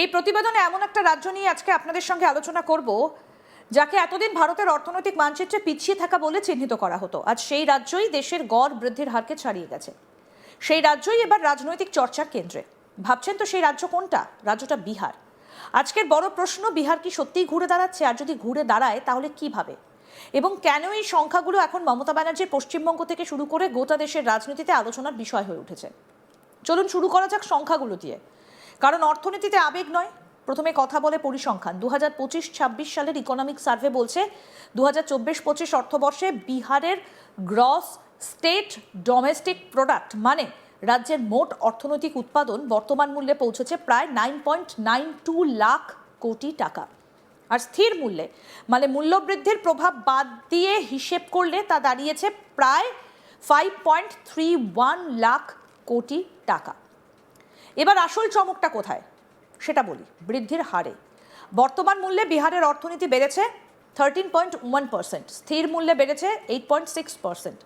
এই প্রতিবেদনে এমন একটা রাজ্য নিয়ে আজকে আপনাদের সঙ্গে আলোচনা করব, যাকে এতদিন ভারতের অর্থনৈতিক মানচিত্রে পিছিয়ে থাকা বলে চিহ্নিত করা হতো। আজ সেই রাজ্যই দেশের গড় বৃদ্ধির হারকে ছাড়িয়ে গেছে। সেই রাজ্যই এবার রাজনৈতিক চর্চার কেন্দ্রে। ভাবছেন তো সেই রাজ্য কোনটা? রাজ্যটা বিহার। আজকের বড় প্রশ্ন, বিহার কি সত্যিই ঘুরে দাঁড়াচ্ছে? আর যদি ঘুরে দাঁড়ায়, তাহলে কীভাবে এবং কেন এই সংখ্যাগুলো এখন মমতা ব্যানার্জির পশ্চিমবঙ্গ থেকে শুরু করে গোটা দেশের রাজনীতিতে আলোচনার বিষয় হয়ে উঠেছে? চলুন শুরু করা যাক সংখ্যাগুলো দিয়ে। কারণ অর্থনীতিতে আবেগ নয়। প্রথমে কথা বলে পরিসংখ্যান। দু হাজার পঁচিশ ছাব্বিশ সালের ইকোনমিক সার্ভে বলছে দু হাজার চব্বিশ পঁচিশ অর্থবর্ষে বিহারের গ্রস স্টেট ডোমেস্টিক প্রোডাক্ট মানে রাজ্যের মোট অর্থনৈতিক উৎপাদন বর্তমান মূল্যে পৌঁছেছে প্রায় nine point nine two lakh crore টাকা। আর স্থির মূল্যে মানে মূল্যবৃদ্ধির প্রভাব বাদ দিয়ে হিসেব করলে তা দাঁড়িয়েছে প্রায় five point three one lakh crore টাকা। এবার আসল চমকটা কোথায়? সেটা বলি, বৃদ্ধির হারে। বর্তমান মূল্যে বিহারের অর্থনীতি বেড়েছে থার্টিন পয়েন্ট ওয়ান পার্সেন্ট স্থির মূল্যে বেড়েছে এইট পয়েন্ট সিক্স পার্সেন্ট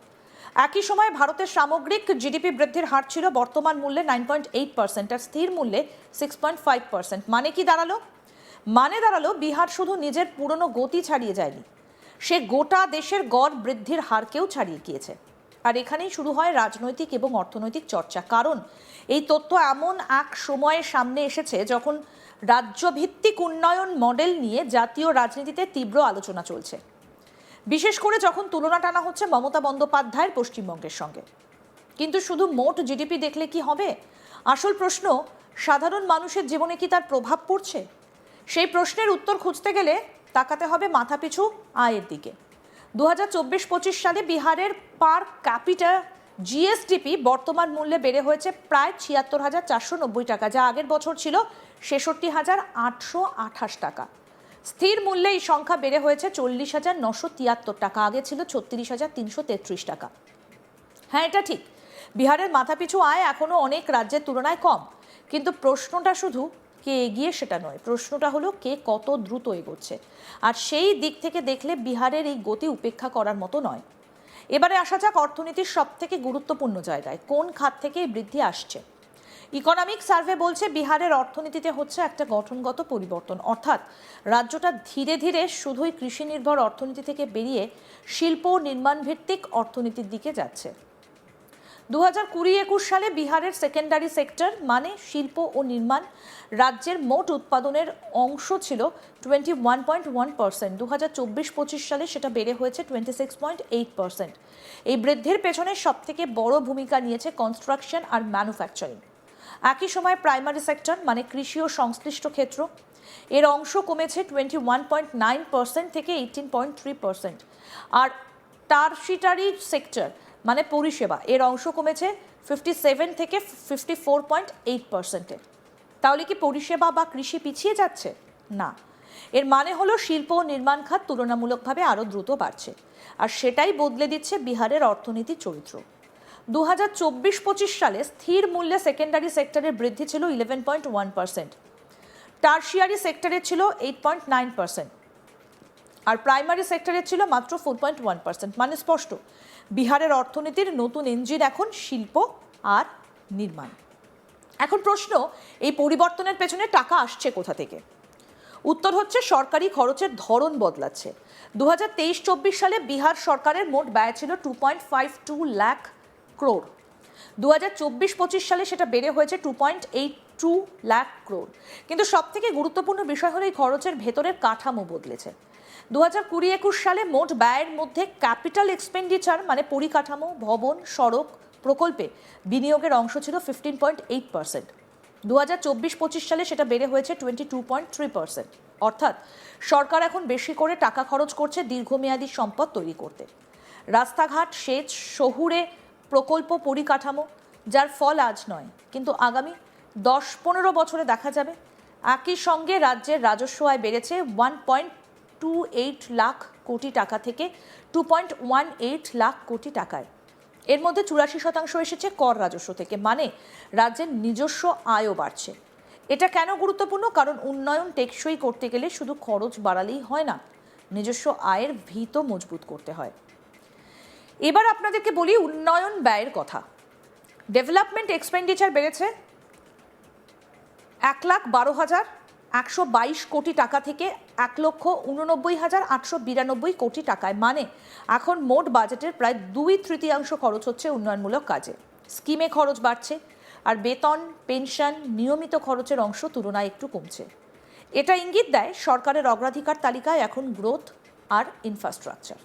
একই সময় ভারতের সামগ্রিক জিডিপি বৃদ্ধির হার ছিল বর্তমান মূল্যে নাইন পয়েন্ট এইট পার্সেন্ট আর স্থির মূল্যে সিক্স পয়েন্ট ফাইভ পার্সেন্ট মানে কি দাঁড়াল? মানে দাঁড়াল বিহার শুধু নিজের পুরনো গতি ছাড়িয়ে যায়নি। সে গোটা দেশের গড় বৃদ্ধির হারকেও ছাড়িয়ে গিয়েছে। আর এখানেই শুরু হয় রাজনৈতিক এবং অর্থনৈতিক চর্চা। কারণ এই তথ্য এমন এক সময়ে সামনে এসেছে যখন রাজ্যভিত্তিক উন্নয়ন মডেল নিয়ে জাতীয় রাজনীতিতে তীব্র আলোচনা চলছে। বিশেষ করে যখন তুলনা টানা হচ্ছে মমতা বন্দ্যোপাধ্যায়ের পশ্চিমবঙ্গের সঙ্গে। কিন্তু শুধু মোট জিডিপি দেখলে কি হবে? আসল প্রশ্ন, সাধারণ মানুষের জীবনে কি তার প্রভাব পড়ছে? সেই প্রশ্নের উত্তর খুঁজতে গেলে তাকাতে হবে মাথাপিছু আয়ের দিকে। দু হাজার চব্বিশ পঁচিশ সালে বিহারের পার ক্যাপিটা জিএসডিপি বর্তমান মূল্যে বেড়ে হয়েছে প্রায় ছিয়াত্তর হাজার চারশো নব্বই টাকা, যা আগের বছর ছিল ছেষট্টি হাজার আটশো আঠাশ টাকা। স্থির মূল্যে এই সংখ্যা বেড়ে হয়েছে চল্লিশ হাজার নশো তিয়াত্তর টাকা, আগে ছিল ছত্রিশ হাজার তিনশো তেত্রিশ টাকা। হ্যাঁ এটা ঠিক। বিহারের মাথাপিছু আয় এখনও অনেক রাজ্যের তুলনায় কম, কিন্তু প্রশ্নটা শুধু কে এগিয়ে সেটা নয়। প্রশ্নটা হলো, কে কত দ্রুত এগোচ্ছে? আর সেই দিক থেকে দেখলে বিহারের এই গতি উপেক্ষা করার মতো নয়। এবারে আসা যাক অর্থনীতির সব থেকে গুরুত্বপূর্ণ জায়গায়। কোন খাত থেকে এই বৃদ্ধি আসছে? ইকোনমিক সার্ভে বলছে, বিহারের অর্থনীতিতে হচ্ছে একটা গঠনগত পরিবর্তন। অর্থাৎ রাজ্যটা ধীরে ধীরে শুধুই কৃষি নির্ভর অর্থনীতি থেকে বেরিয়ে শিল্প ও নির্মাণ ভিত্তিক অর্থনীতির দিকে যাচ্ছে। দু হাজার কুড়ি একুশ সালে বিহারের সেকেন্ডারি সেক্টর মানে শিল্প ও নির্মাণ রাজ্যের মোট উৎপাদনের অংশ ছিল twenty one point one percent দু হাজার চব্বিশ পঁচিশ সালে সেটা বেড়ে হয়েছে twenty six point eight percent এই বৃদ্ধির পেছনে সবথেকে বড় ভূমিকা নিয়েছে কনস্ট্রাকশন আর ম্যানুফ্যাকচারিং একই সময় প্রাইমারি সেক্টর মানে কৃষি ও সংশ্লিষ্ট ক্ষেত্র। এর অংশ কমেছে twenty one point nine percent থেকে এইটিন পয়েন্ট থ্রি পার্সেন্ট আর টার্সিটারি সেক্টর মানে পরিষেবা। এর অংশ কমেছে ফিফটি সেভেন থেকে ফিফটি ফোর পয়েন্ট এইট পার্সেন্টে তাহলে কি পরিষেবা বা কৃষি পিছিয়ে যাচ্ছে? না। এর মানে হলো শিল্প ও নির্মাণ খাত তুলনামূলকভাবে আরও দ্রুত বাড়ছে। আর সেটাই বদলে দিচ্ছে বিহারের অর্থনীতির চরিত্র। দু হাজার চব্বিশ পঁচিশ সালে স্থির মূল্যে সেকেন্ডারি সেক্টরের বৃদ্ধি ছিল eleven point one percent tertiary সেক্টরের ছিল এইট পয়েন্ট নাইন পার্সেন্ট আর প্রাইমারি সেক্টরের ছিল মাত্র ফোর পয়েন্ট ওয়ান পার্সেন্ট মানে স্পষ্ট বিহারের অর্থনীতির নতুন ইঞ্জিন এখন শিল্প আর নির্মাণ। এখন প্রশ্ন, এই পরিবর্তনের পেছনে টাকা আসছে কোথা থেকে? উত্তর হচ্ছে, সরকারি খরচের ধরন বদলাচ্ছে। দু হাজার তেইশ চব্বিশ সালে বিহার সরকারের মোট ব্যয় ছিল two point five two lakh crore দু হাজার চব্বিশ পঁচিশ সালে সেটা বেড়ে হয়েছে two point eight two lakh crore কিন্তু সব থেকে গুরুত্বপূর্ণ বিষয় হলো, এই খরচের ভেতরের কাঠামো বদলেছে। দু হাজার কুড়ি একুশ সালে মোট ব্যয়ের মধ্যে ক্যাপিটাল এক্সপেন্ডিচার মানে পরিকাঠামো, ভবন, সড়ক প্রকল্পে বিনিয়োগের অংশ ছিল ফিফটিন পয়েন্ট এইট পার্সেন্ট দু হাজার চব্বিশ পঁচিশ সালে সেটা বেড়ে হয়েছে twenty two point three percent অর্থাৎ সরকার এখন বেশি করে টাকা খরচ করছে দীর্ঘমেয়াদী সম্পদ তৈরি করতে। রাস্তাঘাট, সেচ, শহুরে প্রকল্প পরিকাঠামো, যার ফল আজ নয়, কিন্তু আগামী দশ পনেরো বছরে দেখা যাবে। একই সঙ্গে রাজ্যের রাজস্ব আয় বেড়েছে one point two eight lakh crore টাকা থেকে two point one eight lakh crore টাকায় এর মধ্যে চুরাশি শতাংশ এসেছে কর রাজস্ব থেকে মানে রাজ্যের নিজস্ব আয়ও বাড়ছে এটা কেন গুরুত্বপূর্ণ কারণ উন্নয়ন টেকসই করতে গেলে শুধু খরচ বাড়ালেই হয় না নিজস্ব আয়ের ভিত মজবুত করতে হয় এবার আপনাদেরকে বলি উন্নয়ন ব্যয়ের কথা ডেভেলপমেন্ট এক্সপেন্ডিচার বেড়েছে এক লাখ বারো হাজার একশো বাইশ কোটি টাকা থেকে এক লক্ষ উননব্বই হাজার আটশো বিরানব্বই কোটি টাকায়। মানে এখন মোট বাজেটের প্রায় দুই তৃতীয়াংশ খরচ হচ্ছে উন্নয়নমূলক কাজে। স্কিমে খরচ বাড়ছে আর বেতন, পেনশন নিয়মিত খরচের অংশ তুলনায় একটু কমছে। এটা ইঙ্গিত দেয় সরকারের অগ্রাধিকার তালিকায় এখন গ্রোথ আর ইনফ্রাস্ট্রাকচার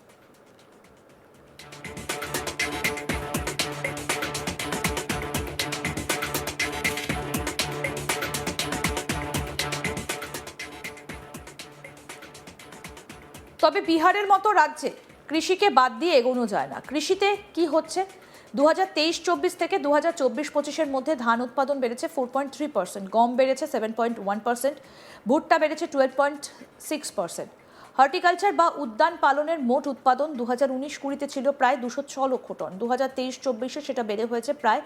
তবে বিহারের মতো রাজ্যে কৃষিকে বাদ দিয়ে এগোনো যায় না। কৃষিতে কি হচ্ছে? দু হাজার তেইশ চব্বিশ থেকে দু হাজার চব্বিশ পঁচিশের মধ্যে ধান উৎপাদন বেড়েছে ফোর পয়েন্ট থ্রি পার্সেন্ট গম বেড়েছে সেভেন পয়েন্ট ওয়ান পার্সেন্ট ভুট্টা বেড়েছে twelve point six percent horticulture বা উদ্যান পালনের মোট উৎপাদন দু হাজার উনিশ কুড়িতে ছিল প্রায় দুশো ছ লক্ষ টন। দু হাজার তেইশ চব্বিশে সেটা বেড়ে হয়েছে প্রায়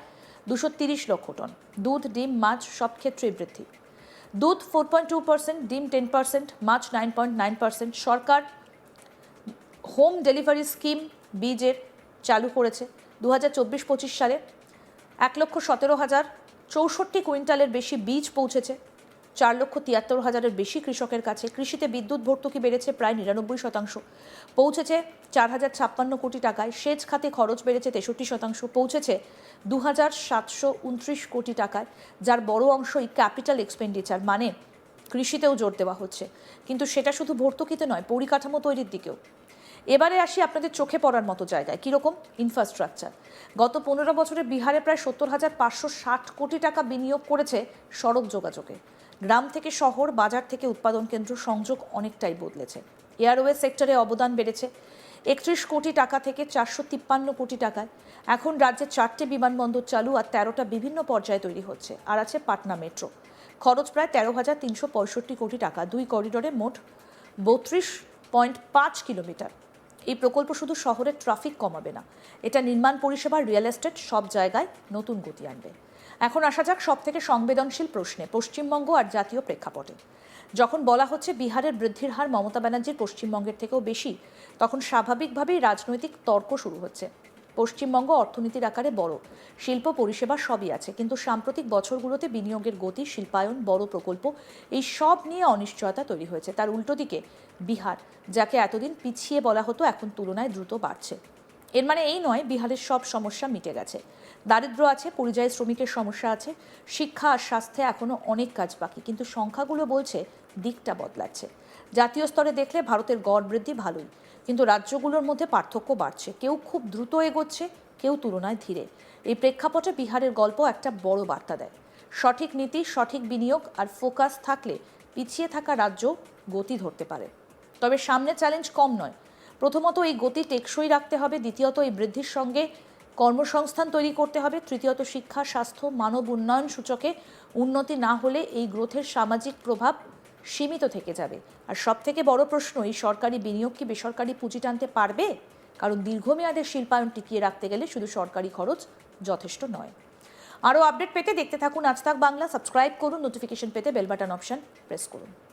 দুশো তিরিশ লক্ষ টন। দুধ, ডিম, মাছ সব ক্ষেত্রেই বৃদ্ধি। দুধ ফোর পয়েন্ট টু পার্সেন্ট ডিম টেন পার্সেন্ট মাছ নাইন পয়েন্ট নাইন পার্সেন্ট সরকার হোম ডেলিভারি স্কিম বীজের চালু করেছে দু হাজার চব্বিশ পঁচিশ সালে। এক লক্ষ সতেরো হাজার চৌষট্টি কুইন্টালের বেশি বীজ পৌঁছেছে। চার লক্ষ তিয়াত্তর হাজারের বেশি কৃষকের কাছে। কৃষিতে বিদ্যুৎ ভর্তুকি বেড়েছে প্রায় নিরানব্বই শতাংশ। পৌঁছেছে চার হাজার ছাপ্পান্ন কোটি টাকায়। সেচ খাতে খরচ বেড়েছে তেষট্টি শতাংশ। পৌঁছেছে দু হাজার সাতশো উনত্রিশ কোটি টাকায়, যার বড় অংশই ক্যাপিটাল এক্সপেন্ডিচার মানে কৃষিতেও জোর দেওয়া হচ্ছে। কিন্তু সেটা শুধু ভর্তুকিতে নয়, পরিকাঠামো তৈরির দিকেও। এবারে আসি আপনাদের চোখে পড়ার মতো জায়গায়। কীরকম? ইনফ্রাস্ট্রাকচার গত পনেরো বছরে বিহারে প্রায় সত্তর হাজার পাঁচশো ষাট কোটি টাকা বিনিয়োগ করেছে সড়ক যোগাযোগে। গ্রাম থেকে শহর, বাজার থেকে উৎপাদন কেন্দ্র সংযোগ অনেকটাই বদলেছে। এয়ারওয়ে সেক্টরে অবদান বেড়েছে একত্রিশ কোটি টাকা থেকে চারশো তিপ্পান্ন কোটি টাকায়। এখন রাজ্যে চারটে বিমানবন্দর চালু আর তেরোটা বিভিন্ন পর্যায়ে তৈরি হচ্ছে। আর আছে পাটনা মেট্রো। খরচ প্রায় তেরো হাজার তিনশো পঁয়ষট্টি কোটি টাকা। দুই করিডোরে মোট বত্রিশ পয়েন্ট পাঁচ কিলোমিটার। এই প্রকল্প শুধু শহরের ট্রাফিক কমাবে না, এটা নির্মাণ পরিষেবা, রিয়েল এস্টেট সব জায়গায় নতুন গতি আনবে। এখন আসা যাক সব থেকে সংবেদনশীল প্রশ্নে, পশ্চিমবঙ্গ আর জাতীয় প্রেক্ষাপটে। যখন বলা হচ্ছে বিহারের বৃদ্ধির হার মমতা ব্যানার্জির পশ্চিমবঙ্গের থেকেও বেশি, তখন স্বাভাবিকভাবেই রাজনৈতিক তর্ক শুরু হচ্ছে। পশ্চিমবঙ্গ অর্থনীতির আকারে বড়। শিল্প পরিষেবা সবই আছে, কিন্তু সাম্প্রতিক বছরগুলোতে বিনিয়োগের গতি, শিল্পায়ন, বড় প্রকল্প, এই সব নিয়ে অনিশ্চয়তা তৈরি হয়েছে। তার উল্টো দিকে, বিহার, যাকে এতদিন পিছিয়ে বলা হতো, এখন তুলনায় দ্রুত বাড়ছে। এর মানে এই নয়, বিহারের সব সমস্যা মিটে গেছে। দারিদ্র্য আছে, পরিযায়ী শ্রমিকের সমস্যা আছে, শিক্ষা আর স্বাস্থ্যে এখনও অনেক কাজ বাকি, কিন্তু সংখ্যাগুলো বলছে দিকটা বদলাচ্ছে। জাতীয় স্তরে দেখলে ভারতের গড় বৃদ্ধি ভালোই। কিন্তু রাজ্যগুলোর মধ্যে পার্থক্য বাড়ছে। কেউ খুব দ্রুত এগোচ্ছে, কেউ তুলনায় ধীরে। এই প্রেক্ষাপটে বিহারের গল্প একটা বড় বার্তা দেয়। সঠিক নীতি, সঠিক বিনিয়োগ আর ফোকাস থাকলে পিছিয়ে থাকা রাজ্য গতি ধরতে পারে। তবে সামনে চ্যালেঞ্জ কম নয়। প্রথমত এই গতি টেকসই রাখতে হবে, দ্বিতীয়ত এই বৃদ্ধির সঙ্গে কর্মসংস্থান তৈরি করতে হবে, তৃতীয়ত শিক্ষা, স্বাস্থ্য, মানব উন্নয়ন সূচকে উন্নতি না হলে এই গ্রোথের সামাজিক প্রভাব সীমিত থেকে যাবে। আর সব থেকে বড় প্রশ্ন এই সরকারি বিনিয়োগ কি বেসরকারি পুঁজি টানতে পারবে? কারণ দীর্ঘমেয়াদের শিল্পায়ন টিকিয়ে রাখতে গেলে শুধু সরকারি খরচ যথেষ্ট নয়। আরও আপডেট পেতে দেখতে থাকুন আজ তাক বাংলা, সাবস্ক্রাইব করুন, নোটিফিকেশন পেতে বেল বাটন অপশন প্রেস করুন।